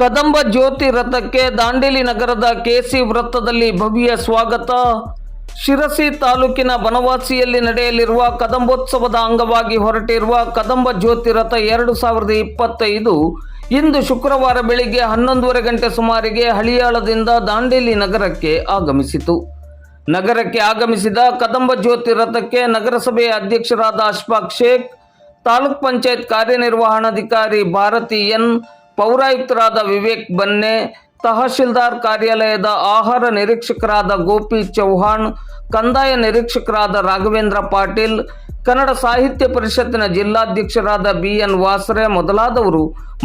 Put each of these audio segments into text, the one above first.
ಕದಂಬ ಜ್ಯೋತಿ ರಥಕ್ಕೆ ದಾಂಡೇಲಿ ನಗರದ ಕೆಸಿ ವೃತ್ತದಲ್ಲಿ ಭವ್ಯ ಸ್ವಾಗತ. ಶಿರಸಿ ತಾಲೂಕಿನ ಬನವಾಸಿಯಲ್ಲಿ ನಡೆಯಲಿರುವ ಕದಂಬೋತ್ಸವದ ಅಂಗವಾಗಿ ಹೊರಟಿರುವ ಕದಂಬ ಜ್ಯೋತಿ ರಥ ಎರಡು ಸಾವಿರದ ಇಪ್ಪತ್ತೈದು ಇಂದು ಶುಕ್ರವಾರ ಬೆಳಿಗ್ಗೆ ಹನ್ನೊಂದುವರೆ ಗಂಟೆ ಸುಮಾರಿಗೆ ಹಳಿಯಾಳದಿಂದ ದಾಂಡೇಲಿ ನಗರಕ್ಕೆ ಆಗಮಿಸಿತು. ನಗರಕ್ಕೆ ಆಗಮಿಸಿದ ಕದಂಬ ಜ್ಯೋತಿ ರಥಕ್ಕೆ ನಗರಸಭೆಯ ಅಧ್ಯಕ್ಷರಾದ ಅಶ್ಫಾಕ್ ಶೇಖ್, ತಾಲೂಕ್ ಪಂಚಾಯತ್ ಕಾರ್ಯನಿರ್ವಹಣಾಧಿಕಾರಿ ಭಾರತಿ ಎನ್. ಪೌರಾಯುಕ್ತರಾದ ವಿವೇಕ್ ಬನ್ನೆ, ತಹಶೀಲ್ದಾರ್ ಕಾರ್ಯಾಲಯದ ಆಹಾರ ನಿರೀಕ್ಷಕರಾದ ಗೋಪಿ ಚೌಹಾಣ್, ಕಂದಾಯ ನಿರೀಕ್ಷಕರಾದ ರಾಘವೇಂದ್ರ ಪಾಟೀಲ್, ಕನ್ನಡ ಸಾಹಿತ್ಯ ಪರಿಷತ್ತಿನ ಜಿಲ್ಲಾಧ್ಯಕ್ಷರಾದ ಬಿ ಎನ್ ವಾಸರೆ ಮೊದಲಾದವರು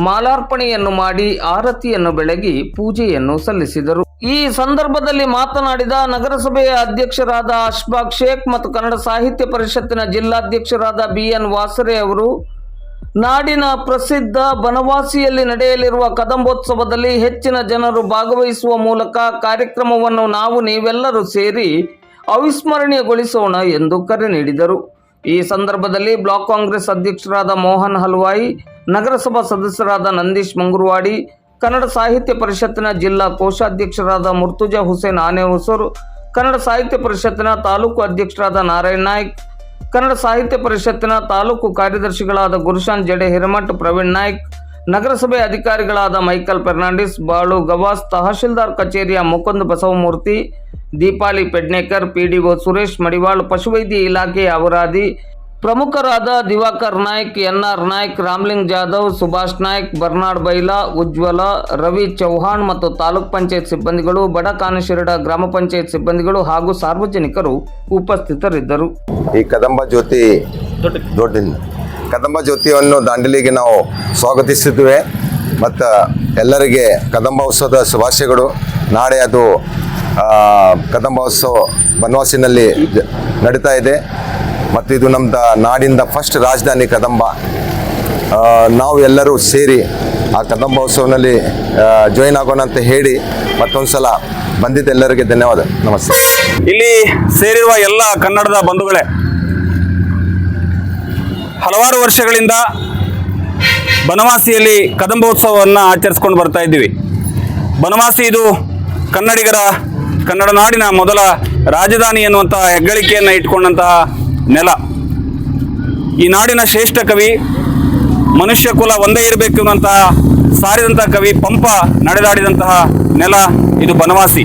ಮಾಲಾರ್ಪಣೆಯನ್ನು ಮಾಡಿ ಆರತಿಯನ್ನು ಬೆಳಗಿ ಪೂಜೆಯನ್ನು ಸಲ್ಲಿಸಿದರು. ಈ ಸಂದರ್ಭದಲ್ಲಿ ಮಾತನಾಡಿದ ನಗರಸಭೆಯ ಅಧ್ಯಕ್ಷರಾದ ಅಶ್ಬಾಕ್ ಶೇಖ್ ಮತ್ತು ಕನ್ನಡ ಸಾಹಿತ್ಯ ಪರಿಷತ್ತಿನ ಜಿಲ್ಲಾಧ್ಯಕ್ಷರಾದ ಬಿ ಎನ್ ವಾಸರೆ ಅವರು ನಾಡಿನ ಪ್ರಸಿದ್ಧ ಬನವಾಸಿಯಲ್ಲಿ ನಡೆಯಲಿರುವ ಕದಂಬೋತ್ಸವದಲ್ಲಿ ಹೆಚ್ಚಿನ ಜನರು ಭಾಗವಹಿಸುವ ಮೂಲಕ ಕಾರ್ಯಕ್ರಮವನ್ನು ನಾವು ನೀವೆಲ್ಲರೂ ಸೇರಿ ಅವಿಸ್ಮರಣೀಯಗೊಳಿಸೋಣ ಎಂದು ಕರೆ ನೀಡಿದರು. ಈ ಸಂದರ್ಭದಲ್ಲಿ ಬ್ಲಾಕ್ ಕಾಂಗ್ರೆಸ್ ಅಧ್ಯಕ್ಷರಾದ ಮೋಹನ್ ಹಲ್ವಾಯಿ, ನಗರಸಭಾ ಸದಸ್ಯರಾದ ನಂದೀಶ್ ಮಂಗುರವಾಡಿ, ಕನ್ನಡ ಸಾಹಿತ್ಯ ಪರಿಷತ್ತಿನ ಜಿಲ್ಲಾ ಕೋಶಾಧ್ಯಕ್ಷರಾದ ಮುರ್ತುಜಾ ಹುಸೇನ್ ಆನೆ ಹೊಸೂರು ಕನ್ನಡ ಸಾಹಿತ್ಯ ಪರಿಷತ್ತಿನ ತಾಲೂಕು ಅಧ್ಯಕ್ಷರಾದ ನಾರಾಯಣ್ ನಾಯ್ಕ್ ಕನ್ನಡ ಸಾಹಿತ್ಯ ಪರಿಷತ್ತಿನ ತಾಲೂಕು ಕಾರ್ಯದರ್ಶಿಗಳಾದ ಗುರುಶಾನ್ ಜಡೆ ಹಿರಮಠ್, ಪ್ರವೀಣ್ ನಾಯ್ಕ್, ನಗರಸಭೆ ಅಧಿಕಾರಿಗಳಾದ ಮೈಕಲ್ ಫೆರ್ನಾಂಡಿಸ್, ಬಾಳು ಗವಾಸ್, ತಹಶೀಲ್ದಾರ್ ಕಚೇರಿಯ ಮುಕುಂದ್ ಬಸವಮೂರ್ತಿ, ದೀಪಾಲಿ ಪೆಡ್ನೇಕರ್, ಪಿಡಿಒ ಸುರೇಶ್, ಮಡಿವಾಳ್, ಪಶುವೈದ್ಯ ಇಲಾಖೆಯ ಅವರಾದಿ ಪ್ರಮುಖರಾದ ದಿವಾಕರ್ ನಾಯ್ಕ್, ಎನ್ಆರ್ ನಾಯ್ಕ್, ರಾಮ್ಲಿಂಗ್ ಜಾಧವ್, ಸುಭಾಷ್ ನಾಯ್ಕ್, ಬರ್ನಾಡ್ ಬೈಲಾ, ಉಜ್ವಲ, ರವಿ ಚೌಹಾಣ್ ಮತ್ತು ತಾಲೂಕ್ ಪಂಚಾಯತ್ ಸಿಬ್ಬಂದಿಗಳು, ಬಡ ಕಾನಶಿರಡ ಗ್ರಾಮ ಪಂಚಾಯತ್ ಸಿಬ್ಬಂದಿಗಳು ಹಾಗೂ ಸಾರ್ವಜನಿಕರು ಉಪಸ್ಥಿತರಿದ್ದರು. ಈ ಕದಂಬ ಜ್ಯೋತಿ ದೊಡ್ಡ ಕದಂಬ ಜ್ಯೋತಿಯನ್ನು ದಾಂಡಲಿಗೆ ನಾವು ಸ್ವಾಗತಿಸಿದ್ದೇವೆ. ಮತ್ತು ಎಲ್ಲರಿಗೆ ಕದಂಬ ಉತ್ಸವದ ಶುಭಾಶಯಗಳು. ನಾಳೆ ಅದು ಕದಂಬ ಉತ್ಸವ ಬನವಾಸಿನಲ್ಲಿ ನಡೀತಾ ಇದೆ. ಮತ್ತು ಇದು ನಮ್ಮ ನಾಡಿಂದ ಫಸ್ಟ್ ರಾಜಧಾನಿ ಕದಂಬ. ನಾವು ಎಲ್ಲರೂ ಸೇರಿ ಆ ಕದಂಬ ಉತ್ಸವನಲ್ಲಿ ಜಾಯಿನ್ ಆಗೋಣ ಅಂತ ಹೇಳಿ ಮತ್ತೊಂದು ಸಲ ಬಂದಿದ್ದ ಎಲ್ಲರಿಗೆ ಧನ್ಯವಾದ. ನಮಸ್ತೆ. ಇಲ್ಲಿ ಸೇರಿರುವ ಎಲ್ಲ ಕನ್ನಡದ ಬಂಧುಗಳೇ, ಹಲವಾರು ವರ್ಷಗಳಿಂದ ಬನವಾಸಿಯಲ್ಲಿ ಕದಂಬೋತ್ಸವವನ್ನು ಆಚರಿಸ್ಕೊಂಡು ಬರ್ತಾ ಇದ್ದೀವಿ. ಬನವಾಸಿ ಇದು ಕನ್ನಡಿಗರ, ಕನ್ನಡ ನಾಡಿನ ಮೊದಲ ರಾಜಧಾನಿ ಎನ್ನುವಂತಹ ಹೆಗ್ಗಳಿಕೆಯನ್ನು ಇಟ್ಕೊಂಡಂತಹ ನೆಲ. ಈ ನಾಡಿನ ಶ್ರೇಷ್ಠ ಕವಿ, ಮನುಷ್ಯ ಕುಲ ಒಂದೇ ಇರಬೇಕು ಅನ್ನುವಂತಹ ಸಾರಿದಂತಹ ಕವಿ ಪಂಪ ನಡೆದಾಡಿದಂತಹ ನೆಲ ಇದು ಬನವಾಸಿ.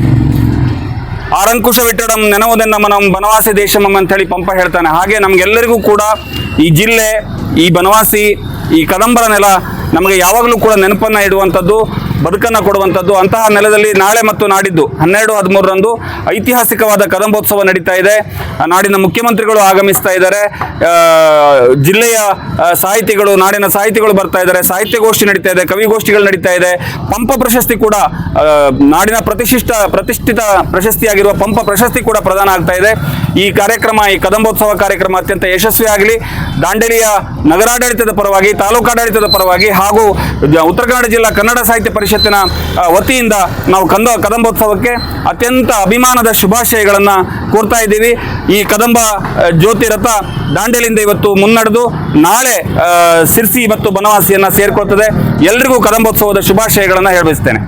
ಆರಂಕುಶ ವಿಟ್ಟಡಂ ನೆನವುದೆನ್ನ ನಮ್ಮ ಬನವಾಸಿ ದೇಶಮಂ ಅಂತ ಹೇಳಿ ಪಂಪ ಹೇಳ್ತಾನೆ. ಹಾಗೆ ನಮಗೆಲ್ಲರಿಗೂ ಕೂಡ ಈ ಜಿಲ್ಲೆ, ಈ ಬನವಾಸಿ, ಈ ಕದಂಬರ ನೆಲ ನಮಗೆ ಯಾವಾಗಲೂ ಕೂಡ ನೆನಪನ್ನು ಇಡುವಂಥದ್ದು. ಬದುಕನ್ನು ಕೊಡುವಂಥದ್ದು ಅಂತಹ ನೆಲದಲ್ಲಿ ನಾಳೆ ಮತ್ತು ನಾಡಿದ್ದು ಹನ್ನೆರಡು, ಹದಿಮೂರರಂದು ಐತಿಹಾಸಿಕವಾದ ಕದಂಬೋತ್ಸವ ನಡೀತಾ ಇದೆ. ನಾಡಿನ ಮುಖ್ಯಮಂತ್ರಿಗಳು ಆಗಮಿಸ್ತಾ ಇದ್ದಾರೆ. ಜಿಲ್ಲೆಯ ಸಾಹಿತಿಗಳು, ನಾಡಿನ ಸಾಹಿತಿಗಳು ಬರ್ತಾ ಇದ್ದಾರೆ. ಸಾಹಿತ್ಯಗೋಷ್ಠಿ ನಡೀತಾ ಇದೆ, ಕವಿಗೋಷ್ಠಿಗಳು ನಡೀತಾ ಇದೆ. ಪಂಪ ಪ್ರಶಸ್ತಿ ಕೂಡ ನಾಡಿನ ಪ್ರತಿಷ್ಠಿತ ಪ್ರತಿಷ್ಠಿತ ಪ್ರಶಸ್ತಿಯಾಗಿರುವ ಪಂಪ ಪ್ರಶಸ್ತಿ ಕೂಡ ಪ್ರದಾನ ಆಗ್ತಾ ಇದೆ. ಈ ಕಾರ್ಯಕ್ರಮ, ಈ ಕದಂಬೋತ್ಸವ ಕಾರ್ಯಕ್ರಮ ಅತ್ಯಂತ ಯಶಸ್ವಿಯಾಗಲಿ ದಾಂಡೇಲಿಯ ನಗರಾಡಳಿತದ ಪರವಾಗಿ, ತಾಲೂಕಾಡಳಿತದ ಪರವಾಗಿ ಹಾಗೂ ಉತ್ತರ ಕನ್ನಡ ಜಿಲ್ಲಾ ಕನ್ನಡ ಸಾಹಿತ್ಯ ಪರಿಷತ್ತಿನ ವತಿಯಿಂದ ನಾವು ಕಂದ, ಕದಂಬೋತ್ಸವಕ್ಕೆ ಅತ್ಯಂತ ಅಭಿಮಾನದ ಶುಭಾಶಯಗಳನ್ನು ಕೋರ್ತಾ ಇದ್ದೀವಿ. ಈ ಕದಂಬ ಜ್ಯೋತಿ ರಥ ದಾಂಡೇಲಿಂದ ಇವತ್ತು ಮುನ್ನಡೆದು ನಾಳೆ ಸಿರ್ಸಿ ಮತ್ತು ಬನವಾಸಿಯನ್ನು ಸೇರ್ಕೊಳ್ತದೆ. ಎಲ್ರಿಗೂ ಕದಂಬೋತ್ಸವದ ಶುಭಾಶಯಗಳನ್ನು ಹೇಳಬಯಸ್ತೇನೆ